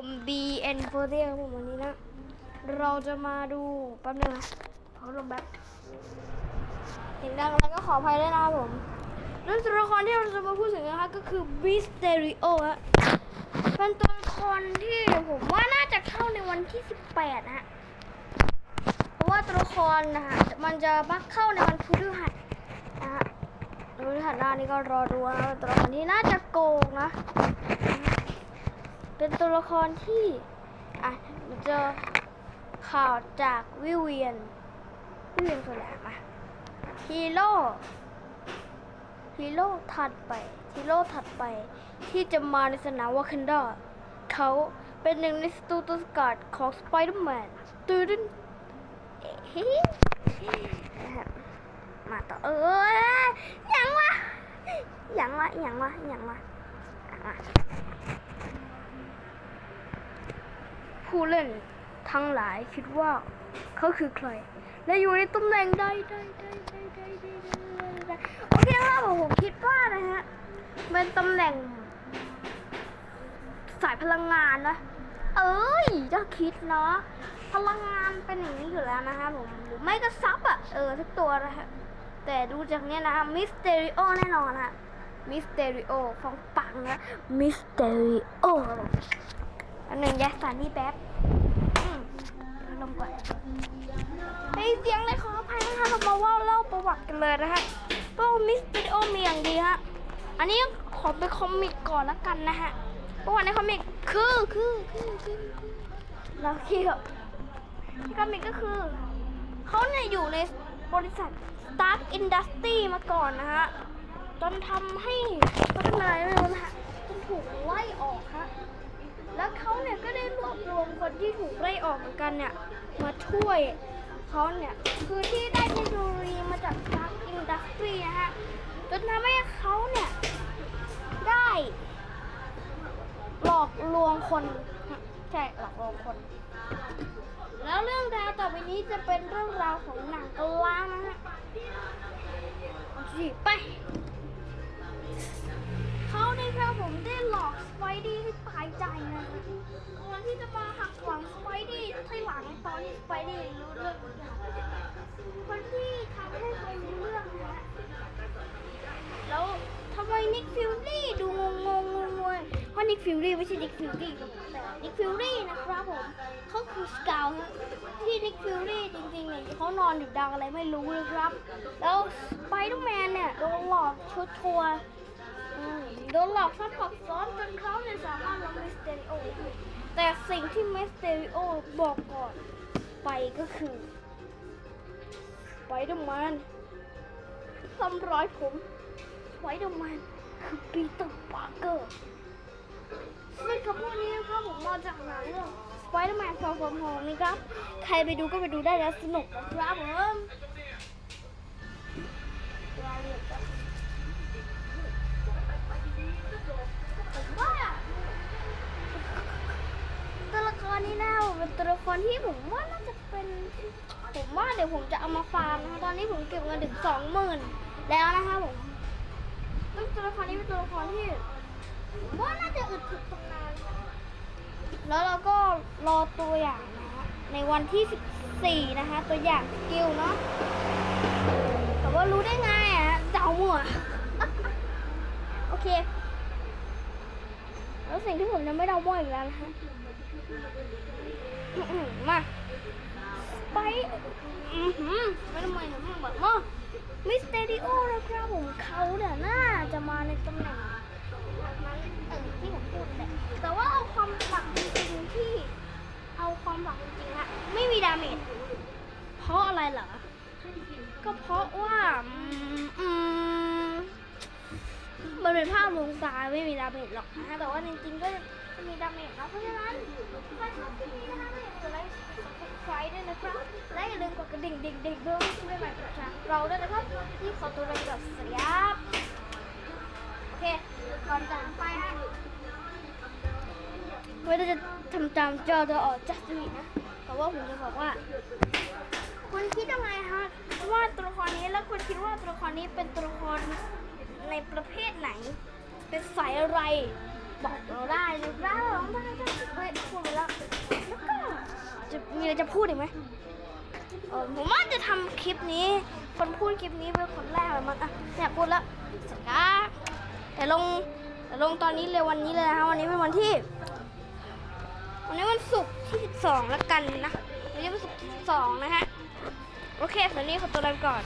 ผม BN 4 0ครับผมวันนี้นะ เราจะมาดูแป๊บนึงนะขอลงแบบเสียงดังอะไรก็ขออภัยด้วยนะครับผมเรื่องตัวละครที่เราจะมาพูดถึงนะคะก็คือ Mysterio ฮะเป็นตัวละครที่ผมว่าน่าจะเข้าในวันที่ 18นะฮะเพราะว่าตัวละครนะฮะมันจะมักเข้าในวันพฤหัสนะฮะวันพฤหัสหน้านี้ก็รอดูนะตัวละครที่น่าจะโกงนะ เป็นตัวละครที่อะมันเจอข่าวจากวิเวียน วิเวียนตัวแรกอะฮีโร่ฮีโร่ถัดไปฮีโร่ถัดไป ที่จะมาในสนามวากันดาเขาเป็นหนึ่งในสตูตัวสกัดของสไปเดอร์แมนตื่นเฮ้ยมาต่อเออยังวะยังวะยังวะยังวะ ผู้เล่นทั้งหลายคิดว่าเขาคือใคร และอยู่ในตำแหน่งใดใดใดใดใดใดใดโอเคครับผมคิดว่านะฮะเป็นตำแหน่ง สายพลังงานนะ เอ้ยจะคิดเนาะพลังงานเป็นอย่างนี้อยู่แล้วนะคะผมหรือไม่ก็ซับอะเออทุกตัวนะฮะแต่ดูจากเนี้ยนะมิสเตอริโอแน่นอนฮะมิสเตอริโอฟังปังนะมิสเตอริโอ อันหนึ่งแยกสานี่แป๊บอืมลงก่อนไอ้ยเสียงเลยขออภัยนะคะเรามาว่าเล่าประวัติกันเลยนะฮะเพราะว่ามิสติโอมีอย่างดีฮะ อันนี้ขอเป็นคอมิกก่อนละกันนะฮะประวัติในคอมิกคือคือคือคือเราเกี่ยวคอมิกก็คือเขาเนี่ยอยู่ในบริษัท Stark Industry มาก่อนนะฮะจนทำให้พัฒนาไม่รู้นะฮะจนถูกไล่ออกฮะ แล้วเขาเนี่ยก็ได้รวบรวมคนที่ถูกไล่ออกเหมือนกันเนี่ยมาช่วยเขาเนี่ยคือที่ได้เทคโนโลยีมาจาก Stark Industry นะฮะจนทำให้เขาเนี่ยได้หลอกลวงคนใช่หลอกลวงคน แล้วเรื่องราวต่อไปนี้จะเป็นเรื่องราวของหนังกลางนะฮะสิไป ตายใจนะก่อนที่จะมาหักหลังสไปดี้ให้หลังตอนที่สไปดี้รู้เรื่องคนที่ทำให้เขารู้เรื่องนะแล้วทำไมนิกฟิลลี่ดูงงงงงงวยเพราะนิกฟิลลี่ไม่ใช่นิกฟิลลี่ครับแต่นิกฟิลลี่นะครับผมเขาคือสกาวฮะที่นิกฟิลลี่จริงๆเนี่ยเขานอนอยู่ดังอะไรไม่รู้เลยครับ แล้วสไปเดอร์แมนเนี่ยโดนหลอกชุดทัวร์ โดนหลอกซับซับซ้อนจนเขาเนี่ยสามารถลงมิสเตอริโอ แต่สิ่งที่มิสเตอริโอบอกก่อนไปก็คือสไปเดอร์แมนทำร้ายผมสไปเดอร์แมนคือปีเตอร์ปาร์เกอร์ซึ่งคำพูดนี้นะครับผมมาจากหนังเรื่องสไปเดอร์แมนฟอร์ฟอร์มองนะครับ ใครไปดูก็ไปดูได้แล้วสนุกนะครับผม เป็นตัวลที่ผมว่าน่าจะเป็นผมว่าเดี๋ยวผมจะเอามาฟาร์มนะคะตอนนี้ผมเก็บเงินถึงสองหมื่นแล้วนะคะผมตัวละครนี้เป็นตัวละครที่ผมว่าน่าจะอึดถึกตำนานแล้วเราก็รอตัวอย่างนะคะในวันที่14นะคะตัวอย่างสกิลเนาะแต่ว่ารู้ได้ไงอะเดามัวโอเค แล้วสิ่งที่ผมยังไม่เดาบ่อยอีกแล้วนะฮะ มาไปไม่ทำไมนะมึงแบบว่ามิสเตอริโอนะครับผมเขาเนี่ยน่าจะมาในตำแหน่งนั้นเออที่ผมพูดแหละแต่ว่าเอาความหลักจริงๆที่ เอาความหลักจริงๆอะไม่มีดาเมจเพราะอะไรเหรอ ก็เพราะว่าอืมมันเป็นภาพลวงตาไม่มีดาเมจหรอกนะแต่ว่าจริงๆก็ จะมีดาเมจนะเพราะฉะนั้นใครชอบคลิปนี้นะคะไม่อยากจะไลค์กดไฟด้วยนะครับและอย่าลืมกดกระดิ่งดิ่งดิ่งเพื่ไม่ใหม่พลาดจากเราด้วยนะครับที่ขอตัวไปก่อนสวัสดีครับโอเคก่อนจากไปฮะไม่ได้จะทำตามจอเดอออกจัสตินะแต่ว่าผมจะบอกว่าคุณคิดยังไงฮะว่าตัวละครนี้แล้วคุณคิดว่าตัวละครนี้เป็นตัวละครในประเภทไหน เป็นสายอะไร บอกเราได้หรืได้ล่าไม่ได้เฮ้ยพูดไปแล้วแล้วก็จะมีอะไรจะพูดอีกไหมเออผมว่าจะทำคลิปนี้ คนพูดคลิปนี้เป็นคนแรกเลยมันอะเนี่ยพูดแล้วสวัสดีรแต่ลงแต่ลงตอนนี้เลยวันนี้เลยนะคะวันนี้เป็นวันที่ วันนี้วันศุกร์ที่สิบสองแล้วกันนะวันนี้วันศุกร์ที่สองนะฮะ โอเคสวัสดีขอตัวลาก่อน